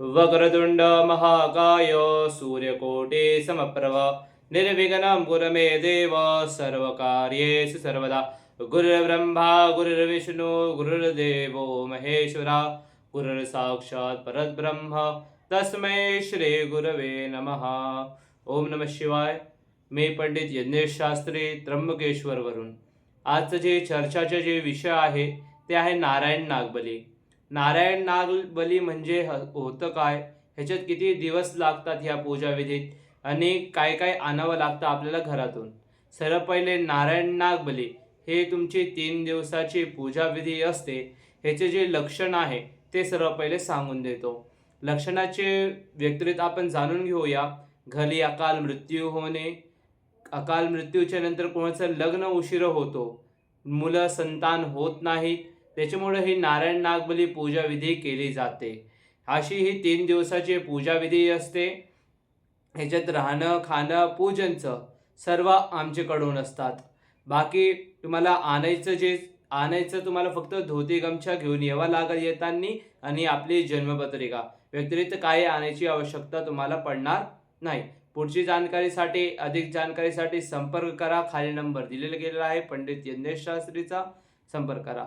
वक्रतुण्ड महाकाय सूर्यकोटि समप्रभ। निर्विघ्नं गुरमे मे देव सर्वकार्येषु सर्वदा। गुरुर्ब्रह्मा गुरुर्विष्णु गुरुर्देवो महेश्वरा। गुरुर्साक्षात् परब्रह्म। तस्मै श्री गुरवे नमः। ओम नम शिवाय। मी पंडित यज्ञेश शास्त्री त्र्यंबकेश्वरवरून. आजचं जे चर्चाचे जे विषय आहे ते आहे नारायण नागबली. नारायण नागबली म्हणजे ह- होतं काय? ह्याच्यात किती दिवस लागतात ह्या पूजाविधीत आणि काय काय आणावं लागतं आपल्याला घरातून? सर्व पहिले नारायण नागबली हे तुमची तीन दिवसाची पूजाविधी असते. ह्याचे जे लक्षण आहे ते सर्व पहिले सांगून देतो. लक्षणाचे व्यतिरिक्त आपण जाणून घेऊया. घरी अकाल मृत्यू होणे. अकाल मृत्यूच्या नंतर कोणाचं लग्न उशीर होतो. मुलं संतान होत नाहीत. त्याच्यामुळे ही नारायण नागबली पूजाविधी केली जाते. अशी ही तीन दिवसाची पूजाविधी असते. ह्याच्यात राहणं खाणं पूजनचं सर्व आमच्याकडून असतात. बाकी तुम्हाला आणायचं जे आणायचं तुम्हाला फक्त धोती गमछा घेऊन यावं लागेल येताना आणि आपली जन्मपत्रिका. व्यतिरिक्त काही आणायची आवश्यकता तुम्हाला पडणार नाही. पुढची जानकारीसाठी अधिक जानकारीसाठी संपर्क करा. खाली नंबर दिलेला गेलेला आहे. पंडित यज्ञेश शास्त्रीचा संपर्क करा.